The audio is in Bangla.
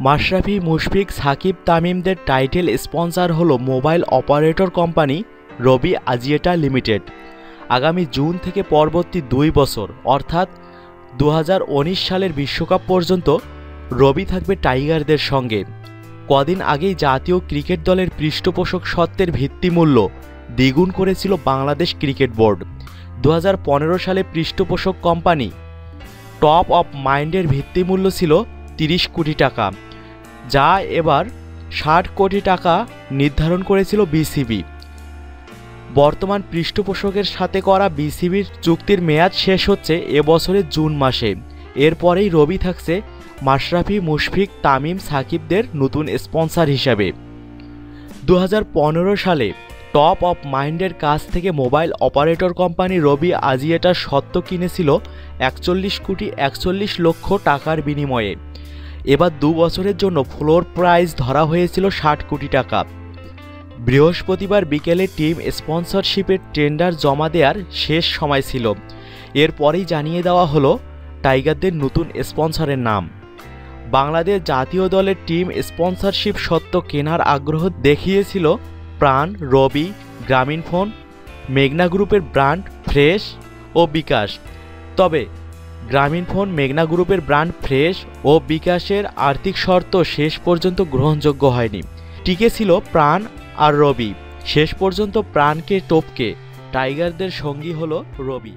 মাশরাফি, মুশফিক, সাকিব, তামিমদের টাইটেল স্পন্সর হল mobile operator company Robi Axiata limited. আগামী জুন থেকে পরবর্তী দুই বছর, অর্থাৎ দু হাজার উনিশ সালের বিশ্বকাপ পর্যন্ত রবি থাকবে টাইগারদের সঙ্গে। কদিন আগেই জাতীয় ক্রিকেট দলের পৃষ্ঠপোষক সত্ত্বের ভিত্তিমূল্য দ্বিগুণ করেছিল বাংলাদেশ ক্রিকেট বোর্ড। দু হাজার পনেরো সালে পৃষ্ঠপোষক কোম্পানি টপ অফ মাইন্ডের ভিত্তিমূল্য ছিল তিরিশ কোটি টাকা, যা এবার ষাট কোটি টাকা নির্ধারণ করেছিল বিসিবি বর্তমান পৃষ্ঠপোষকের সাথে করা বিসিবির চুক্তির মেয়াদ শেষ হচ্ছে এবছরের জুন মাসে। এরপরেই রবি থাকছে মাশরাফি, মুশফিক, তামিম, সাকিবদের নতুন স্পন্সর হিসাবে। দু হাজার পনেরো সালে টপ অফ মাইন্ডের কাছ থেকে মোবাইল অপারেটর কোম্পানি রবি আজিয়েটার সত্ত্ব কিনেছিল একচল্লিশ কোটি একচল্লিশ লক্ষ টাকার বিনিময়ে। এবার দু বছরের জন্য ফ্লোর প্রাইস ধরা হয়েছিল ষাট কোটি টাকা। বৃহস্পতিবার বিকেলে টিম স্পন্সরশিপের টেন্ডার জমা দেওয়ার শেষ সময় ছিল। এরপরেই জানিয়ে দেওয়া হলো, টাইগারদের নতুন স্পন্সরের নাম। বাংলাদেশ জাতীয় দলের টিম স্পন্সরশিপ সত্ত্ব কেনার আগ্রহ দেখিয়েছিল প্রাণ, রবি গ্রামীণফোন মেঘনা গ্রুপের ব্র্যান্ড, ফ্রেশ ও বিকাশ। তবে গ্রামীণফোন মেঘনা গ্রুপের ব্র্যান্ড ফ্রেশ ও বিকাশের আর্থিক শর্ত শেষ পর্যন্ত গ্রহণযোগ্য হয়নি। টিকে ছিল প্রাণ আর রবি। শেষ পর্যন্ত প্রাণকে টপকে। টাইগারদের সঙ্গী হলো রবি।